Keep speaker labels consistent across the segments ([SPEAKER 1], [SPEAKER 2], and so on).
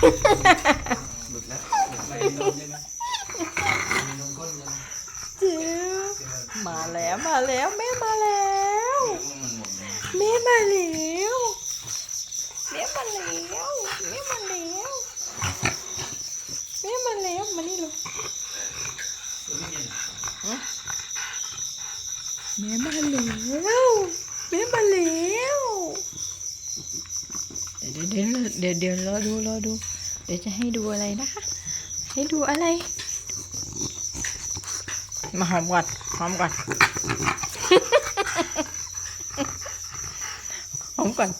[SPEAKER 1] หลุดแล้วหลุดไปนมใช่ไหมมีนมก้นใช่ไหม
[SPEAKER 2] จิ๋วมาแล้วมาแล้วแม่มาแล้ว
[SPEAKER 1] มันหมดเลย
[SPEAKER 2] แม่มาแล้วแม่มาแล้วแม่มาแล้วแม่มาแล้วมานี่ลูกแม่มาแล้วแม่มาแล้วเดี๋ยวเดี๋ยวเดี๋ยวเดี๋ยวรอดูรอดู เดี๋ยวจะให้ดูอะไรนะคะ ให้ดูอะไร มาหอมก่อนหอมก่อนหอมก่อน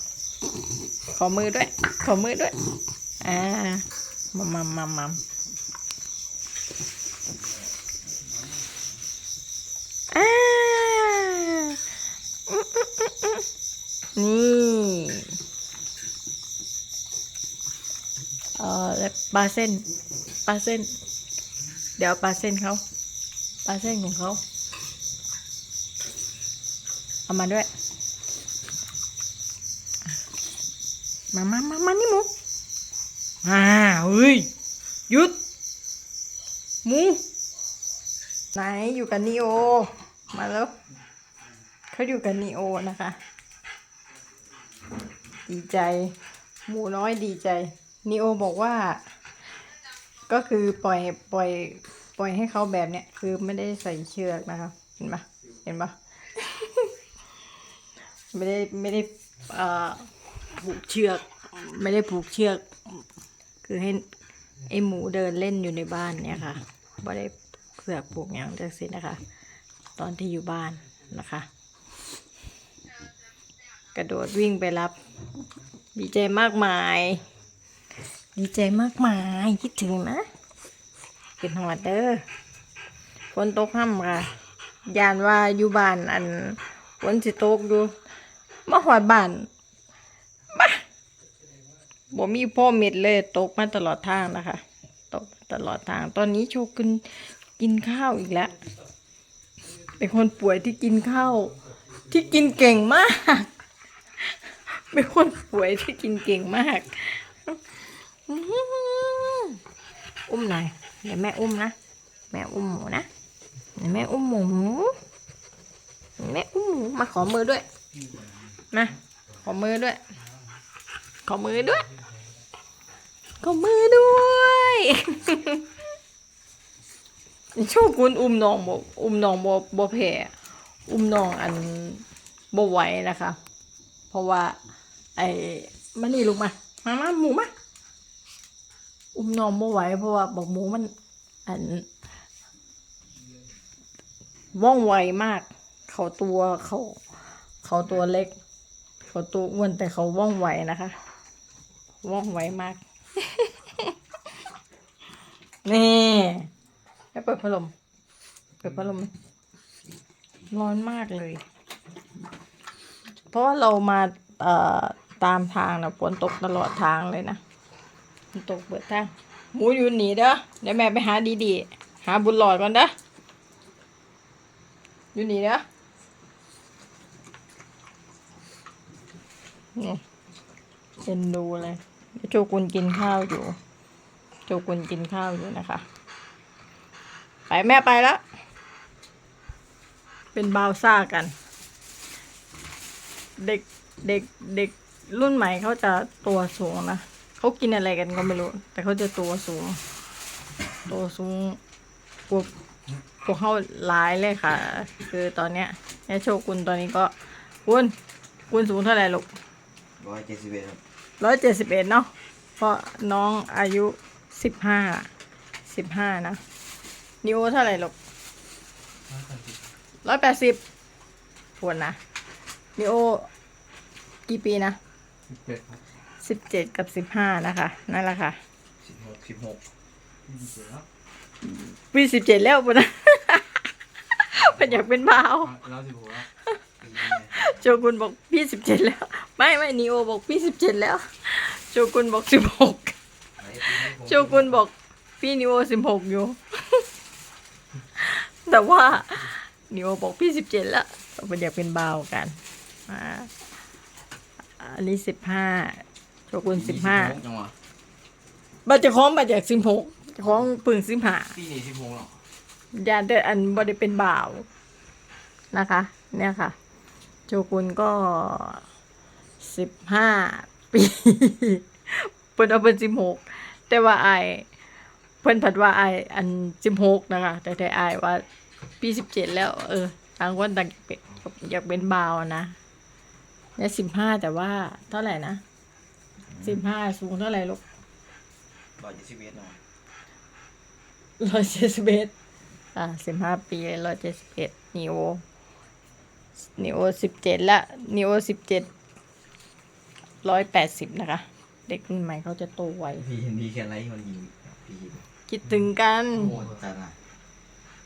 [SPEAKER 2] ขอมือด้วย ขอมือด้วย อ่ามัมมัมมัมมัมอ่านี่เออแล้ว ปลาเส้น ปลาเส้น เดี๋ยวปลาเส้นเขาปลาเส้นของเขาเอามาด้วย มามามามานี่หมูอ่าเฮ้ยหยุดหมูไหนอยู่กับนีโอ มาแล้วเขาอยู่กับนีโอนะคะ ดีใจ หมูน้อยดีใจนีโอบอกว่า ก็คือปล่อยปล่อยปล่อยให้เขาแบบเนี้ยคือไม่ได้ใส่เชือกนะคะ เห็นปะเห็นปะไม่ได้ไม่ได้เอ่อผูกเชือก ไม่ได้ผูกเชือก คือให้ไอหมูเดินเล่นอยู่ในบ้านเนี่ยค่ะไม่ได้เสือกผูกอย่างจังสินะคะ ตอนที่อยู่บ้านนะคะ กระโดดวิ่งไปรับ ดีใจมากมาย ดีใจมากมายคิดถึงนะเป็นหัวเด้อฝนตกห้ำค่ะยานว่าอยู่บ้านอันฝนสิตกอยู่มาหอดบ้านมาบ่มีพ่อเม็ดเลยตกมาตลอดทางนะคะ ตกตลอดทาง ตอนนี้โชกุนกินข้าวอีกแล้วเป็นคนป่วยที่กินข้าวที่กินเก่งมาก เป็นคนป่วยที่กินเก่งมาก อุ้มหน่อย เดี๋ยวแม่อุ้มนะ แม่อุ้มหมูนะเดี๋ยวแม่อุ้มหมู แม่อุ้มหมูมาขอมือด้วย มา ขอมือด้วย ขอมือด้วย ขอมือด้วยโชกุนอุ้มน้องบอุ้มน้องบ่บ่แพ้อุ้มน้องอันบ่ไหวนะคะ เพราะว่า ไอ้มานี่ลูกมา มามาหมูมา อุ้มน้องบ่ไหวเพราะว่าบอกหมูมัน อันว่องไวมาก เขาตัวเขาเขาตัวเล็ก เขาตัวอ้วนแต่เขาว่องไวนะคะว่องไวมาก นี่ให้เปิดพัดลมเปิดพัดลมร้อนมากเลย เพราะว่าเรามาเอ่อตามทางนะฝนตกตลอดทางเลยนะ ตกเปิดทางหมูอยู่หนีเด้อเดี๋ยวแม่ไปหาดีๆ หาบุญหลอดก่อนเด้ออยู่หนีเด้อนี่เป็นดูเลยโจกุนกินข้าวอยู่ โจกุนกินข้าวอยู่นะคะ ไปแม่ไปแล้ว เป็นบาวซ่ากัน เด็กเด็กเด็กรุ่นใหม่เขาจะตัวสูงนะ เขากินอะไรกันก็ไม่รู้ แต่เขาจะตัวสูง ตัวสูงกว่าพวกเขาหลายเลยค่ะ คือตอนเนี้ยแม่โชกุนตอนนี้ก็คุณคุณสูงเท่าไหร่ลูก
[SPEAKER 1] ร้อยเจ็ดสิบเอ็ดครับ
[SPEAKER 2] ร้อยเจ็ดสิบเอ็ดเนาะเพราะน้องอายุสิบห้าสิบห้านะนิโอเท่าไหร่ลูกร้อยแปดสิบทวนนะนิโอ กี่ปีนะ
[SPEAKER 1] สิบเอ็ดครับ
[SPEAKER 2] สิบเจ็ดกับสิบห้านะคะ นั่นแหละค่ะ
[SPEAKER 1] สิบหกสิบหกยี่สิบแล้ว
[SPEAKER 2] ปีสิบเจ็ดแล้วปุ่นนะเป็นอยากเป็นบ่าว
[SPEAKER 1] แล้วสิบหกแล้ว
[SPEAKER 2] โจกุนบอกพี่สิบเจ็ดแล้ว ไม่ไม่นิโอบอกพี่สิบเจ็ดแล้ว โจกุนบอกสิบหกโจกุนบอกพี่นิโอสิบหกอยู่ แต่ว่านิโอบอกพี่สิบเจ็ดแล้วเป็นอยากเป็นบ่าวกันอ่าอันนี้สิบห้า โจกุนสิบห้า
[SPEAKER 1] จังหวะ
[SPEAKER 2] บัตรจะคล้องบัตรจากสิบหกคล้องปึงสิบห้า
[SPEAKER 1] ปีนี้สิบโมงหรอก
[SPEAKER 2] ยาแต่อันบริเป็นบ่าวนะคะ เนี่ยค่ะ โจกุนก็สิบห้าปีเพิ่นเอาเป็นสิบหกแต่ว่าไอายเพิ่นผัดว่าไอายอันสิบหกนะคะ แต่แต่ไอายว่าปีสิบเจ็ดแล้ว เออต่างคนต่างเป็นอยากเป็นบ่าวนะเนี่ยสิบห้าแต่ว่าเท่าไหร่นะ สิบห้าสูงเท่าไหร่ลูก
[SPEAKER 1] ร้อยยี่สิบเอ็ดหน่อย
[SPEAKER 2] ร้อยเจ็ดสิบเอ็ดอ่าสิบห้าปีร้อยเจ็ดสิบเอ็ดนิโอนิโอสิบเจ็ดละนิโอสิบเจ็ดร้อยแปดสิบนะคะ เด็กรุ่นใหม่เขาจะโตไว
[SPEAKER 1] พี่พี่แค่ไรมันยิงพี่
[SPEAKER 2] คิดถึงกัน
[SPEAKER 1] โอ้จัดนะ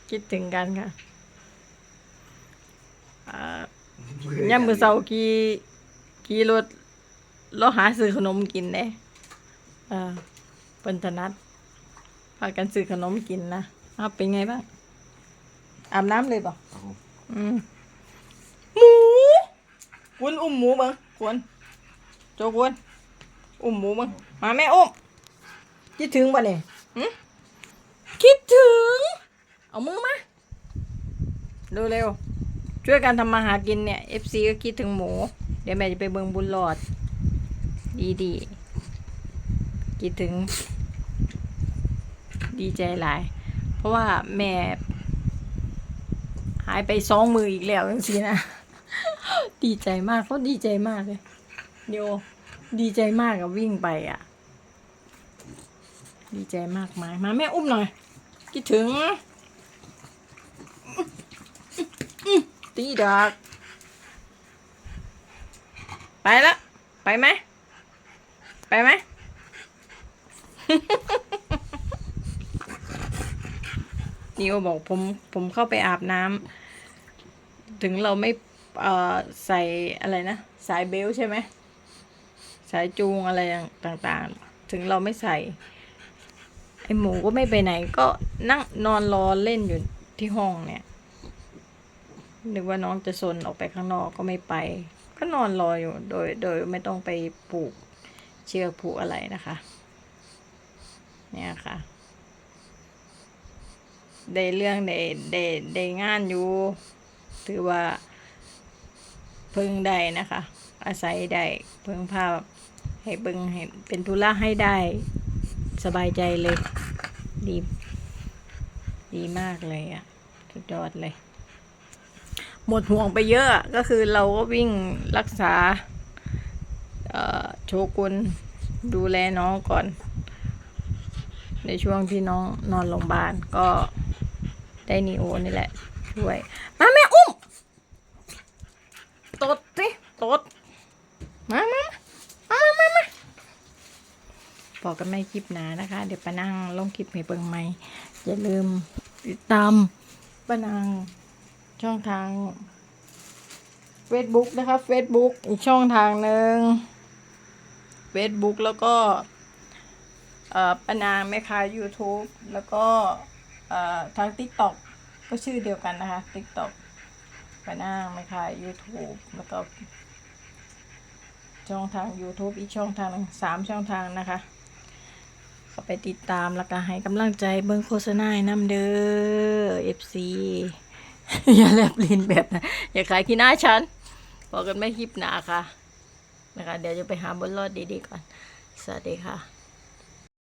[SPEAKER 2] คิดถึงกันค่ะอ่าย่ำมือเสากี่กี่รถ เราหาซื้อขนมกินเด้อ่าเปิ้นถนัดพากันซื้อขนมกินนะอ้าวเป็นไงบ้าง อาบน้ำเลยเปล่า
[SPEAKER 1] ครับผม
[SPEAKER 2] อืมหมูกวนอุ้มหมูบ้างกวนโจกวนอุ้มหมูบ้างมาแม่อุ้มคิดถึงป่ะเนี่ยหึคิดถึง เอามือมาเร็วเร็วๆช่วยกันทำมาหากินเนี่ย FC ก็คิดถึงหมู เดี๋ยวแม่จะไปเบิงบุญหลอด ดีดีๆคิดถึง ดีใจหลาย เพราะว่าแม่หายไปสองมืออีกแล้วจังซี่นะ ดีใจมากเขาดีใจมากเลยเดี๋ยวดีใจมากกับวิ่งไปอะ ดีใจมากมายมาแม่อุ้มหน่อยคิดถึงตีดอกไปละ ไปไหม ไปไหมนิวบอกผมผมเข้าไปอาบน้ำถึงเราไม่เอ่อใส่อะไรนะ สายเบลใช่ไหม สายจูงอะไรต่างๆ ถึงเราไม่ใส่ ไอหมูก็ไม่ไปไหน ก็นั่งนอนรอเล่นอยู่ที่ห้องเนี่ยนึกว่าน้องจะซนออกไปข้างนอกก็ไม่ไป ก็นอนรออยู่โดย โดยไม่ต้องไปปลูก เชือกผูกอะไรนะคะ เนี่ยค่ะได้เรื่องได้ได้ได้งานอยู่ ถือว่าพิ่งได้นะคะ อาศัยได้พิ่งพาพให้เบิ่งให้เป็นธุระให้ได้สบายใจเลย ดี ดีมากเลยอะ่ะสุดยอดเลย หมดห่วงไปเยอะก็คือเราก็วิ่งรักษา ชกุนดูแลน้องก่อน ในช่วงที่น้องนอนโรงพยาบาลก็ได้นีโอนี่แหละ ช่วย มาแม่อุ้มตดสิตดมามามามามามาบอกกันไม่คลิปหนานะคะ เดี๋ยวปานั่งลงคลิปให้เบิ่งใหม่อย่าลืมติดตามปานังช่องทาง Facebook นะคะ Facebook อีกช่องทางหนึ่ง Facebook แล้วก็ปานางแม่ค้า YouTube แล้วก็ทาง TikTok ก็ชื่อเดียวกันนะคะ TikTok ปานางแม่ค้า YouTube แล้วก็ช่องทาง YouTube อีกช่องทางหนึ่งสามช่องทางนะคะก็ไปติดตามแล้วก็ให้กำลังใจเบิ้งโฆษณาน้ำเด้อ FC อย่าแลบลินแบบนะอย่าขายขี้หน้าฉันบอกกันไม่คลิปหนาค่ะ นะคะ เดี๋ยวจะไปหาบนรอดดีๆก่อน สวัสดีค่ะ